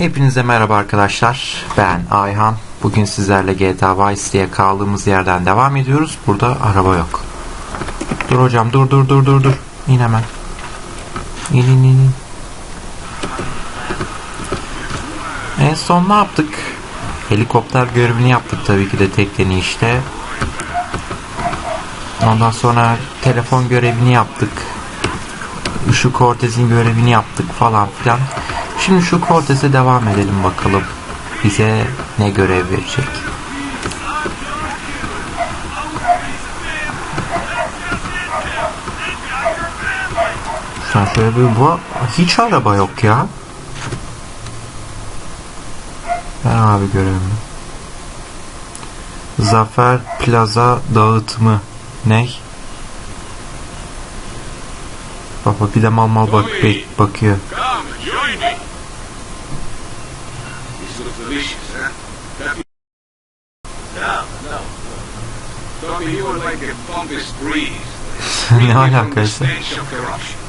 Hepinize merhaba arkadaşlar. Ben Ayhan. Bugün sizlerle GTA Vice City'ye kaldığımız yerden devam ediyoruz. Burada araba yok. Dur hocam dur dur dur dur dur. İn hemen. İn in in. En son ne yaptık? Helikopter görevini yaptık tabii ki de tekneni işte. Ondan sonra telefon görevini yaptık. Şu Cortez'in görevini yaptık falan filan. Şimdi şu Cortez'e devam edelim bakalım. Bize ne görev verecek? Sen şöyle bir bu hiç araba yok ya. Ben abi görevimi. Zafer Plaza dağıtımı. Ne? Baba bir de mal mal bak bakıyor. This delicious, huh? Have you... No, no. Tommy, you are like a pompous breeze. ne alakası? stench of corruption.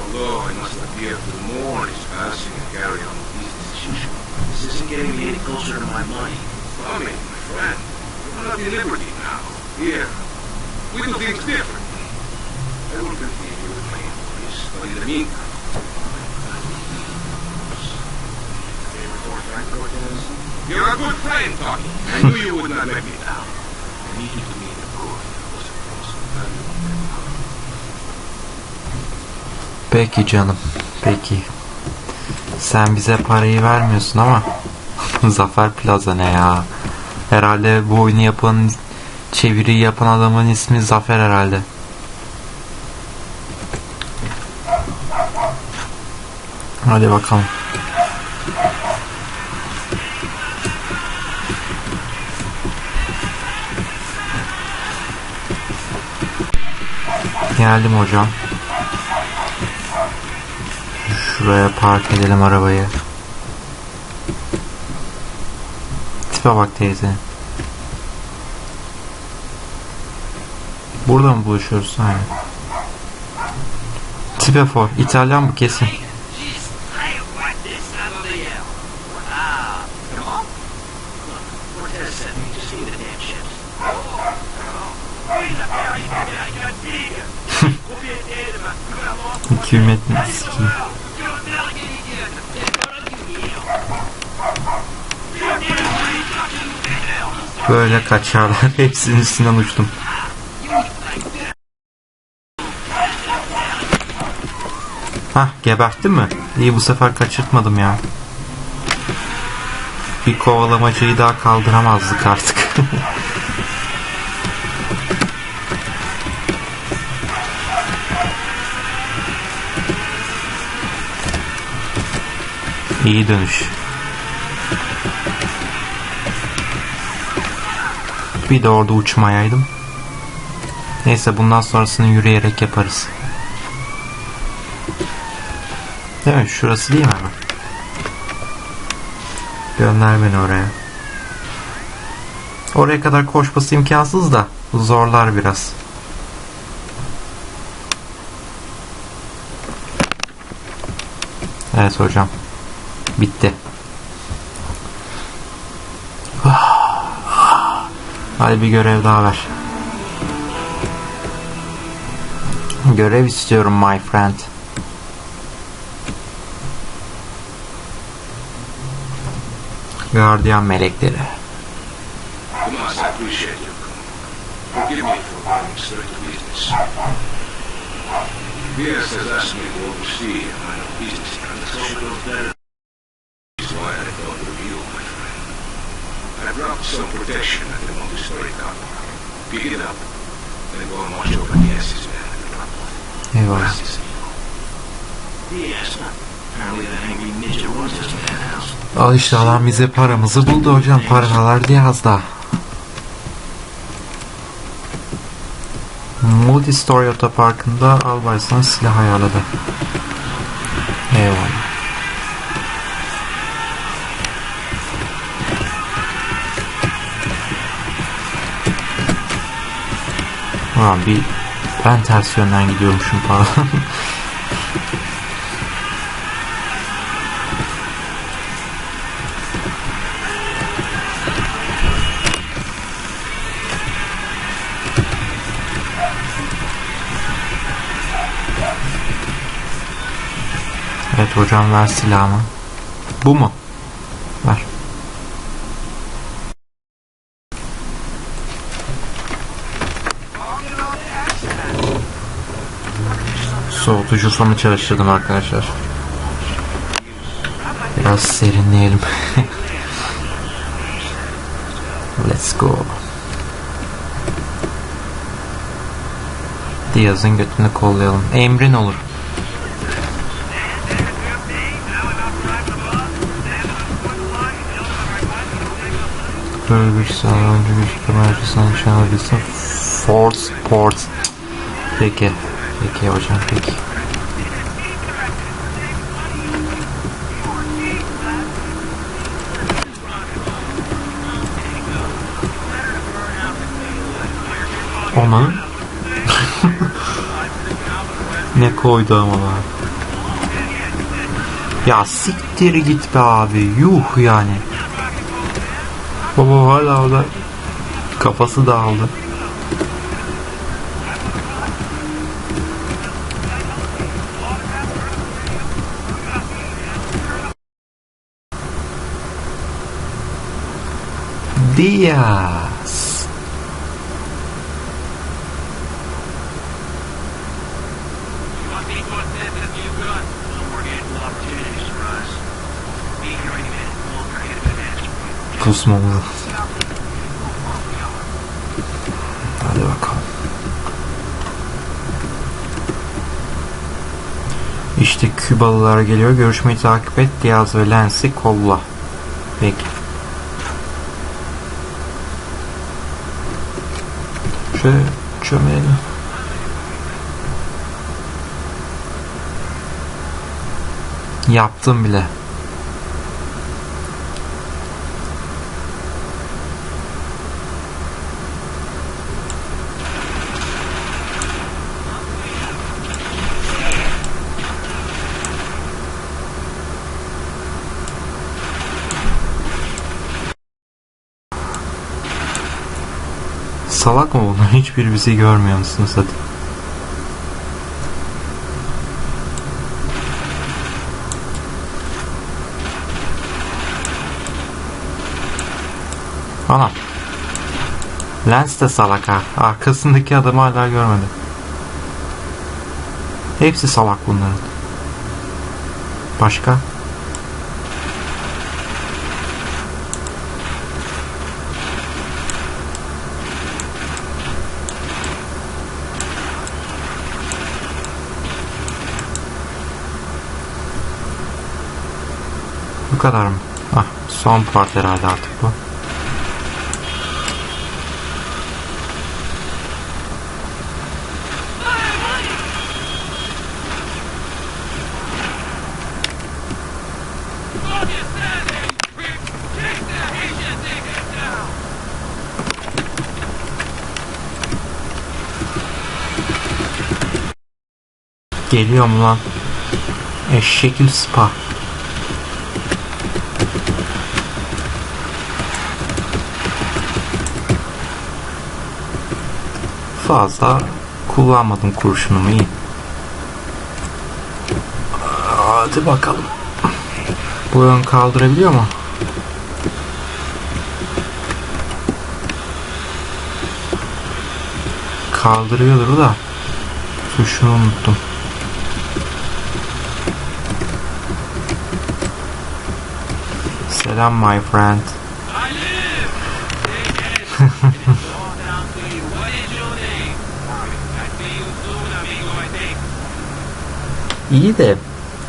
Although I must appear to mourn his passing and carry on with business as usual. This isn't getting me any closer to my money. Tommy, my friend, you're not in liberty now. Here, we do things different. I will continue with my inquiries, but in the meantime... You're a good friend, Tommy. I knew you would not let me down. Need you to meet a good was Peki canım. Peki. Sen bize parayı vermiyorsun ama Zafer Plaza ne ya? Herhalde bu oyunu yapan çeviriyi yapan adamın ismi Zafer herhalde. Hadi bakalım. Geldim hocam. Şuraya park edelim arabayı. Tipe bak teyze. Burada mı buluşuyoruz? Aynen. Tipe for. İtalyan bu kesin. Hükümetin sikiyim. Böyle kaçarlar. Hepsinin üstünden uçtum. Hah geberttin mi? İyi bu sefer kaçırtmadım ya. Bir kovalamacayı daha kaldıramazdık artık. İyi dönüş. Bir de orada uçmayaydım. Neyse bundan sonrasını yürüyerek yaparız. Değil mi? Şurası değil mi hemen? Gönder beni oraya. Oraya kadar koşması imkansız da zorlar biraz. Evet hocam. Bitti. Hadi bir görev daha ver. Görev istiyorum my friend. Gardiyan melekleri. That's why I thought of you, my friend. I dropped some protection at the multi-story car. Pick it up, then go and watch over the S's man at the drop-off. Eyvallah. Al işte adam bize paramızı buldu hocam. Paralar Diyaz'da. Multi-Story Otoparkı'nda Albaysan silah ayarladı. Eyvallah. Ha bir ben ters yönden gidiyormuşum pardon. Evet hocam ver silahımı. Bu mu? Soğutucu fanı çalıştırdım arkadaşlar. Biraz serinleyelim. Let's go. Diaz'ın götünü kollayalım. Emrin olur. Böyle bir sağ önce bir kamerasından nişanladıysam Force Port. Peki. Peki hocam peki. Ona ne koydu ama be. Ya siktir git be abi. Yuh yani. Baba hala orada kafası dağıldı. Get advantage. Kusmamız. Hadi bakalım. İşte Kübalılar geliyor. Görüşmeyi takip et. Diaz ve Lens'i kolla. Peki. Şöyle çömelim. Yaptım bile. Salak mı bunlar? Hiçbir bizi görmüyor musunuz hadi. Ana. Lens de salak ha. Arkasındaki adamı hala görmedi. Hepsi salak bunların. Başka? Kadar mı? Ah, son part herhalde artık bu. Geliyor mu lan? Eşekil spa. Fazla kullanmadım kurşunumu iyi. Hadi bakalım. Bu ön kaldırabiliyor mu? Kaldırıyordur da. Tuşunu unuttum. Selam my friend. I live! All down to you. What is your name? I see you soon, amigo, I think. İyi de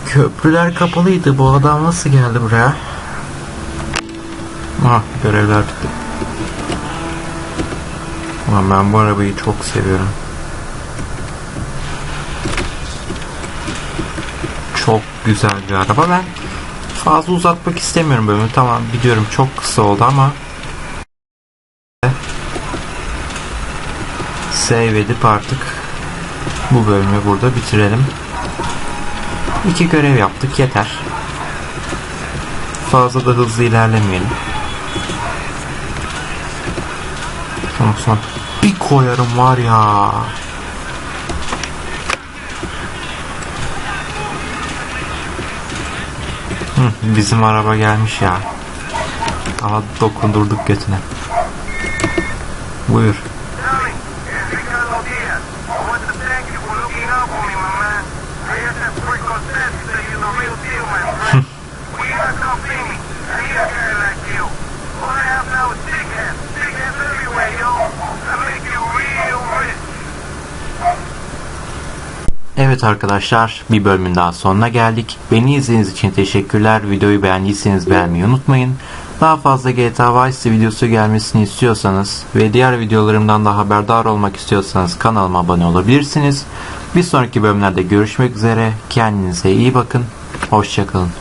köprüler kapalıydı. Bu adam nasıl geldi buraya? Ah görevler bitti. Ulan ben bu arabayı çok seviyorum. Çok güzel bir araba. Ben fazla uzatmak istemiyorum bölümü. Tamam biliyorum çok kısa oldu ama save edip artık bu bölümü burada bitirelim. İki görev yaptık yeter. Fazla da hızlı ilerlemeyelim. Sonra sonra bir koyarım var ya. Bizim araba gelmiş ya. Aha dokundurduk götüne. Buyur. Evet arkadaşlar bir bölümün daha sonuna geldik. Beni izlediğiniz için teşekkürler. Videoyu beğendiyseniz beğenmeyi unutmayın. Daha fazla GTA Vice videosu gelmesini istiyorsanız ve diğer videolarımdan da haberdar olmak istiyorsanız kanalıma abone olabilirsiniz. Bir sonraki bölümlerde görüşmek üzere. Kendinize iyi bakın. Hoşçakalın.